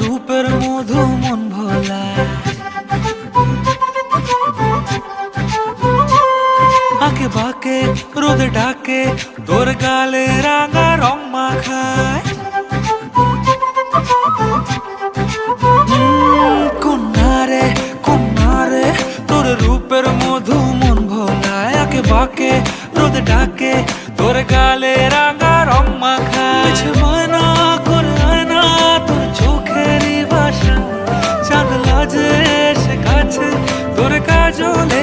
রূপের মধু মন বাকে রোদে ডাকে তোর গালে রাঙা রং মাখা ঝকঝকে রোদ ডাকে, তোর গালে রাঙা রং মাখা। মানা করে আনা তোর চোখেরই বাসা চাঁদ লাজে সে কাছে, তোর কাজলে